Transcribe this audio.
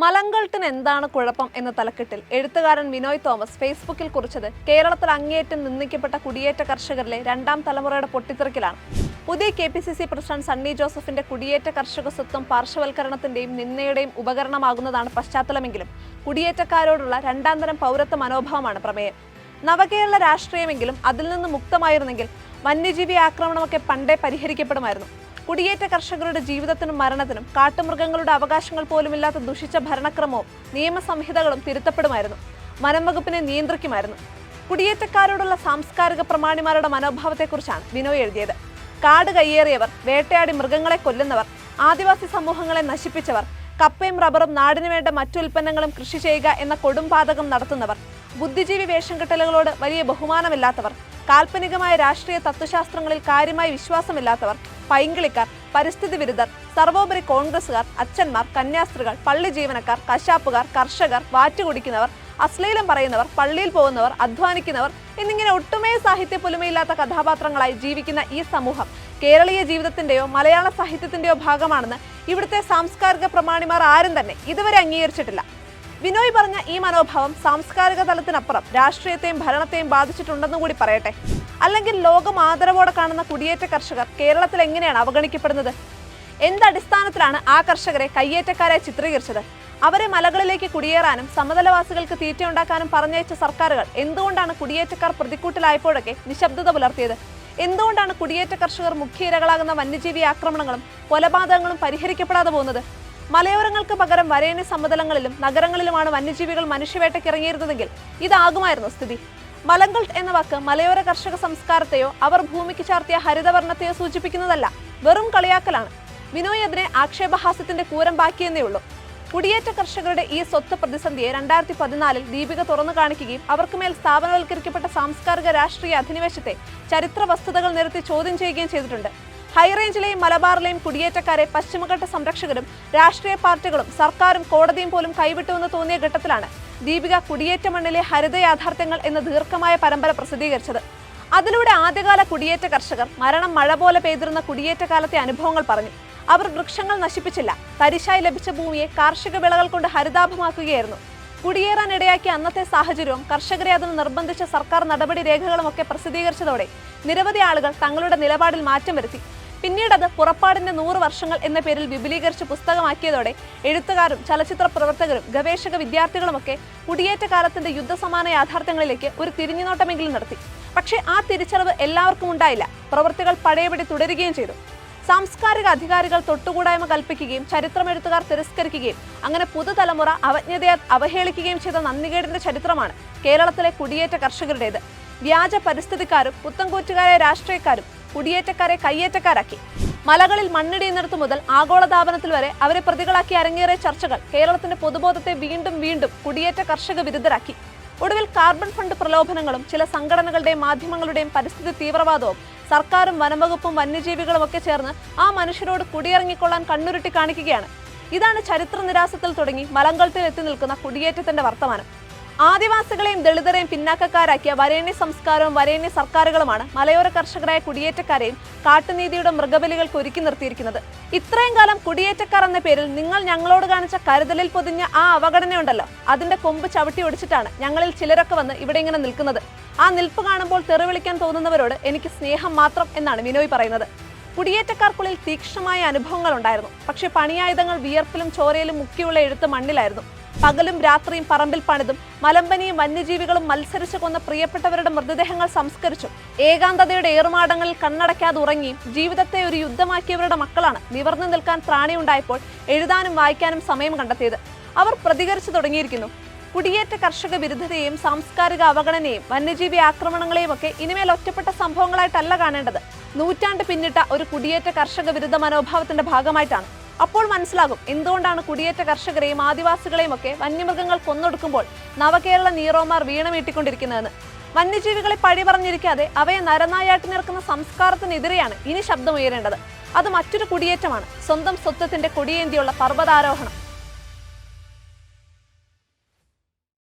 മലങ്കൾട്ടിന് എന്താണ് കുഴപ്പം എന്ന തലക്കെട്ടിൽ എഴുത്തുകാരൻ വിനോയ് തോമസ് ഫേസ്ബുക്കിൽ കുറിച്ചത് കേരളത്തിൽ അങ്ങേയറ്റം നിന്ദിക്കപ്പെട്ട കുടിയേറ്റ കർഷകരിലെ രണ്ടാം തലമുറയുടെ പൊട്ടിത്തെറിക്കലാണ്. പുതിയ K P C C president Sunny ജോസഫിന്റെ കുടിയേറ്റ കർഷക സ്വത്വം പാർശ്വവൽക്കരണത്തിന്റെയും നിന്ദയുടെയും ഉപകരണമാകുന്നതാണ് പശ്ചാത്തലമെങ്കിലും കുടിയേറ്റക്കാരോടുള്ള രണ്ടാം തരം പൗരത്വ മനോഭാവമാണ് പ്രമേയം. നവകേരള രാഷ്ട്രീയമെങ്കിലും അതിൽ നിന്ന് മുക്തമായിരുന്നെങ്കിൽ വന്യജീവി ആക്രമണമൊക്കെ പണ്ടേ പരിഹരിക്കപ്പെടുമായിരുന്നു. കുടിയേറ്റ കർഷകരുടെ ജീവിതത്തിനും മരണത്തിനും കാട്ടുമൃഗങ്ങളുടെ അവകാശങ്ങൾ പോലുമില്ലാത്ത ദുഷിച്ച ഭരണക്രമവും നിയമസംഹിതകളും തിരുത്തപ്പെടുമായിരുന്നു. വനംവകുപ്പിനെ നിയന്ത്രിക്കുമായിരുന്നു. കുടിയേറ്റക്കാരോടുള്ള സാംസ്കാരിക പ്രമാണിമാരുടെ മനോഭാവത്തെക്കുറിച്ചാണ് വിനോയ് എഴുതിയത്. കാട് കയ്യേറിയവർ വേട്ടയാടി മൃഗങ്ങളെ കൊല്ലുന്നവർ ആദിവാസി സമൂഹങ്ങളെ നശിപ്പിച്ചവർ കപ്പയും റബ്ബറും നാടിനു വേണ്ട മറ്റു ഉൽപ്പന്നങ്ങളും കൃഷി ചെയ്യുക എന്ന കൊടുംപാതകം നടത്തുന്നവർ ബുദ്ധിജീവി വേഷം കെട്ടലുകളോട് വലിയ ബഹുമാനമില്ലാത്തവർ കാൽപ്പനികമായ രാഷ്ട്രീയ തത്വശാസ്ത്രങ്ങളിൽ കാര്യമായി വിശ്വാസമില്ലാത്തവർ പൈങ്കിളിക്കാർ പരിസ്ഥിതി വിരുദ്ധർ സർവോപരി കോൺഗ്രസുകാർ അച്ഛന്മാർ കന്യാസ്ത്രീകൾ പള്ളി ജീവനക്കാർ കശാപ്പുകാർ കർഷകർ വാറ്റുകുടിക്കുന്നവർ അശ്ലീലം പറയുന്നവർ പള്ളിയിൽ പോകുന്നവർ അധ്വാനിക്കുന്നവർ എന്നിങ്ങനെ ഒട്ടുമേ സാഹിത്യ പുലുമയില്ലാത്ത കഥാപാത്രങ്ങളായി ജീവിക്കുന്ന ഈ സമൂഹം കേരളീയ ജീവിതത്തിന്റെയോ മലയാള സാഹിത്യത്തിന്റെയോ ഭാഗമാണെന്ന് ഇവിടുത്തെ സാംസ്കാരിക പ്രമാണിമാർ ആരും തന്നെ ഇതുവരെ അംഗീകരിച്ചിട്ടില്ല. വിനോയ് പറഞ്ഞ ഈ മനോഭാവം സാംസ്കാരിക തലത്തിനപ്പുറം രാഷ്ട്രീയത്തെയും ഭരണത്തെയും ബാധിച്ചിട്ടുണ്ടെന്നും കൂടി പറയട്ടെ. അല്ലെങ്കിൽ ലോകം ആദരവോടെ കാണുന്ന കുടിയേറ്റ കർഷകർ കേരളത്തിൽ എങ്ങനെയാണ് അവഗണിക്കപ്പെടുന്നത്? എന്തടിസ്ഥാനത്തിലാണ് ആ കർഷകരെ കയ്യേറ്റക്കാരായി ചിത്രീകരിച്ചത്? അവരെ മലകളിലേക്ക് കുടിയേറാനും സമതലവാസികൾക്ക് തീറ്റയുണ്ടാക്കാനും പറഞ്ഞയച്ച സർക്കാരുകൾ എന്തുകൊണ്ടാണ് കുടിയേറ്റക്കാർ പ്രതിക്കൂട്ടിലായപ്പോഴൊക്കെ നിശബ്ദത പുലർത്തിയത്? എന്തുകൊണ്ടാണ് കുടിയേറ്റ കർഷകർ മുഖ്യ ഇരകളാകുന്ന വന്യജീവി ആക്രമണങ്ങളും കൊലപാതകങ്ങളും പരിഹരിക്കപ്പെടാതെ പോകുന്നത്? മലയോരങ്ങൾക്ക് പകരം വരേണ്യ സമതലങ്ങളിലും നഗരങ്ങളിലുമാണ് വന്യജീവികൾ മനുഷ്യവേട്ടയ്ക്ക് ഇറങ്ങിയിരുന്നതെങ്കിൽ ഇതാകുമായിരുന്നു സ്ഥിതി. മലങ്കൾട്ട് എന്ന വാക്ക് മലയോര കർഷക സംസ്കാരത്തെയോ അവർ ഭൂമിക്ക് ചാർത്തിയ ഹരിതവർണത്തെയോ സൂചിപ്പിക്കുന്നതല്ല വെറും കളിയാക്കലാണ്. വിനോയ് അതിനെ ആക്ഷേപഹാസ്യത്തിന്റെ കൂരം ബാക്കിയെന്നേ ഉള്ളൂ. കുടിയേറ്റ കർഷകരുടെ ഈ സ്വത്ത് പ്രതിസന്ധിയെ രണ്ടായിരത്തി പതിനാലിൽ ദീപിക തുറന്നു കാണിക്കുകയും അവർക്ക് മേൽ സ്ഥാപനവൽക്കരിക്കപ്പെട്ട സാംസ്കാരിക രാഷ്ട്രീയ അധിനിവേശത്തെ ചരിത്ര വസ്തുതകൾ നിരത്തി ചോദ്യം ചെയ്യുകയും ചെയ്തിട്ടുണ്ട്. ഹൈറേഞ്ചിലെയും മലബാറിലെയും കുടിയേറ്റക്കാരെ പശ്ചിമഘട്ട സംരക്ഷകരും രാഷ്ട്രീയ പാർട്ടികളും സർക്കാരും കോടതിയും പോലും കൈവിട്ടുവെന്ന് തോന്നിയ ഘട്ടത്തിലാണ് ദീപിക കുടിയേറ്റ മണ്ണിലെ ഹരിത യാഥാർത്ഥ്യങ്ങൾ എന്ന ദീർഘമായ പരമ്പര പ്രസിദ്ധീകരിച്ചത്. അതിലൂടെ ആദ്യകാല കുടിയേറ്റ കർഷകർ മരണം മഴ പോലെ പെയ്തിരുന്ന കുടിയേറ്റ കാലത്തെ അനുഭവങ്ങൾ പറഞ്ഞു. അവർ വൃക്ഷങ്ങൾ നശിപ്പിച്ചില്ല. തരിശായി ലഭിച്ച ഭൂമിയെ കാർഷിക വിളകൾ കൊണ്ട് ഹരിതാഭമാക്കുകയായിരുന്നു. കുടിയേറാൻ ഇടയാക്കിയ അന്നത്തെ സാഹചര്യവും കർഷകരെ അതിന് നിർബന്ധിച്ച സർക്കാർ നടപടി രേഖകളുമൊക്കെ പ്രസിദ്ധീകരിച്ചതോടെ നിരവധി ആളുകൾ തങ്ങളുടെ നിലപാടിൽ മാറ്റം വരുത്തി. പിന്നീട് അത് പുറപ്പാടിന്റെ നൂറ് വർഷങ്ങൾ എന്ന പേരിൽ വിപുലീകരിച്ച് പുസ്തകമാക്കിയതോടെ എഴുത്തുകാരും ചലച്ചിത്ര പ്രവർത്തകരും ഗവേഷക വിദ്യാർത്ഥികളുമൊക്കെ കുടിയേറ്റ കാലത്തിന്റെ യുദ്ധസമാന യാഥാർത്ഥ്യങ്ങളിലേക്ക് ഒരു തിരിഞ്ഞുനോട്ടമെങ്കിലും നടത്തി. പക്ഷേ ആ തിരിച്ചറിവ് എല്ലാവർക്കും ഉണ്ടായില്ല. പ്രവൃത്തികൾ പഴയപടി തുടരുകയും ചെയ്തു. സാംസ്കാരിക അധികാരികൾ തൊട്ടുകൂടായ്മ കൽപ്പിക്കുകയും ചരിത്രമെഴുത്തുകാർ തിരസ്കരിക്കുകയും അങ്ങനെ പുതുതലമുറ അവജ്ഞതയെ അവഹേളിക്കുകയും ചെയ്ത നന്ദികേടിന്റെ ചരിത്രമാണ് കേരളത്തിലെ കുടിയേറ്റ കർഷകരുടേത്. വ്യാജ പരിസ്ഥിതിക്കാരും പുത്തൻകൂറ്റുകാരായ രാഷ്ട്രീയക്കാരും കുടിയേറ്റക്കാരെ കയ്യേറ്റക്കാരാക്കി. മലകളിൽ മണ്ണിടിയുന്നിടത്തു മുതൽ ആഗോളതാപനത്തിൽ വരെ അവരെ പ്രതികളാക്കി അരങ്ങേറിയ ചർച്ചകൾ കേരളത്തിന്റെ പൊതുബോധത്തെ വീണ്ടും വീണ്ടും കുടിയേറ്റ കർഷക വിരുദ്ധരാക്കി. ഒടുവിൽ കാർബൺ ഫണ്ട് പ്രലോഭനങ്ങളും ചില സംഘടനകളുടെയും മാധ്യമങ്ങളുടെയും പരിസ്ഥിതി തീവ്രവാദവും സർക്കാരും വനംവകുപ്പും വന്യജീവികളും ഒക്കെ ചേർന്ന് ആ മനുഷ്യരോട് കുടിയിറങ്ങിക്കൊള്ളാൻ കണ്ണുരുട്ടി കാണിക്കുകയാണ്. ഇതാണ് ചരിത്ര നിരാസത്തിൽ തുടങ്ങി മലങ്കൾത്തിൽ എത്തി നിൽക്കുന്ന കുടിയേറ്റത്തിന്റെ വർത്തമാനം. ആദിവാസികളെയും ദളിതരെയും പിന്നാക്കക്കാരാക്കിയ വരേണ്യ സംസ്കാരവും വരേണ്യ സർക്കാരുകളുമാണ് മലയോര കർഷകരായ കുടിയേറ്റക്കാരെയും കാട്ടുനീതിയുടെ മൃഗബലികൾക്ക് ഒരുക്കി നിർത്തിയിരിക്കുന്നത്. ഇത്രയും കാലം കുടിയേറ്റക്കാർ എന്ന പേരിൽ നിങ്ങൾ ഞങ്ങളോട് കാണിച്ച കരുതലിൽ പൊതിഞ്ഞ ആ അവഗണനയുണ്ടല്ലോ. അതിന്റെ കൊമ്പ് ചവിട്ടി ഒടിച്ചിട്ടാണ് ഞങ്ങളിൽ ചിലരൊക്കെ വന്ന് ഇവിടെ ഇങ്ങനെ നിൽക്കുന്നത്. ആ നിൽപ്പ് കാണുമ്പോൾ തെറിവിളിക്കാൻ തോന്നുന്നവരോട് എനിക്ക് സ്നേഹം മാത്രം എന്നാണ് വിനോയ് പറയുന്നത്. കുടിയേറ്റക്കാർക്കുള്ളിൽ തീക്ഷ്ണമായ അനുഭവങ്ങൾ ഉണ്ടായിരുന്നു പക്ഷേ പണിയായുധങ്ങൾ വിയർപ്പിലും ചോരയിലും മുക്കിയുള്ള എഴുത്ത് മണ്ണിലായിരുന്നു. പകലും രാത്രിയും പറമ്പിൽ പണിതും മലമ്പനിയും വന്യജീവികളും മത്സരിച്ചു കൊന്ന പ്രിയപ്പെട്ടവരുടെ മൃതദേഹങ്ങൾ സംസ്കരിച്ചും ഏകാന്തതയുടെ ഏറുമാടങ്ങളിൽ കണ്ണടയ്ക്കാതെ ഉറങ്ങിയും ജീവിതത്തെ ഒരു യുദ്ധമാക്കിയവരുടെ മക്കളാണ് നിവർന്നു നിൽക്കാൻ പ്രാണിയുണ്ടായപ്പോൾ എഴുതാനും വായിക്കാനും സമയം കണ്ടെത്തിയത്. അവർ പ്രതികരിച്ചു തുടങ്ങിയിരിക്കുന്നു. കുടിയേറ്റ കർഷക വിരുദ്ധതയെയും സാംസ്കാരിക അവഗണനയും വന്യജീവി ആക്രമണങ്ങളെയും ഒക്കെ ഇനിമേൽ ഒറ്റപ്പെട്ട സംഭവങ്ങളായിട്ടല്ല കാണേണ്ടത്. നൂറ്റാണ്ട് പിന്നിട്ട ഒരു കുടിയേറ്റ കർഷക വിരുദ്ധ മനോഭാവത്തിന്റെ ഭാഗമായിട്ടാണ്. അപ്പോൾ മനസ്സിലാകും എന്തുകൊണ്ടാണ് കുടിയേറ്റ കർഷകരെയും ആദിവാസികളെയും ഒക്കെ വന്യമൃഗങ്ങൾ കൊന്നൊടുക്കുമ്പോൾ നവകേരള നീറോമാർ വീണമീട്ടിക്കൊണ്ടിരിക്കുന്നതെന്ന് വന്യജീവികളെ പഴി പറഞ്ഞിരിക്കാതെ അവയെ നരനായാട്ടിനിറക്കുന്ന സംസ്കാരത്തിനെതിരെയാണ് ഇനി ശബ്ദമുയരേണ്ടത്. അത് മറ്റൊരു കുടിയേറ്റമാണ്. സ്വന്തം സ്വത്വത്തിന്റെ കൊടിയേന്തിയുള്ള പർവതാരോഹണം.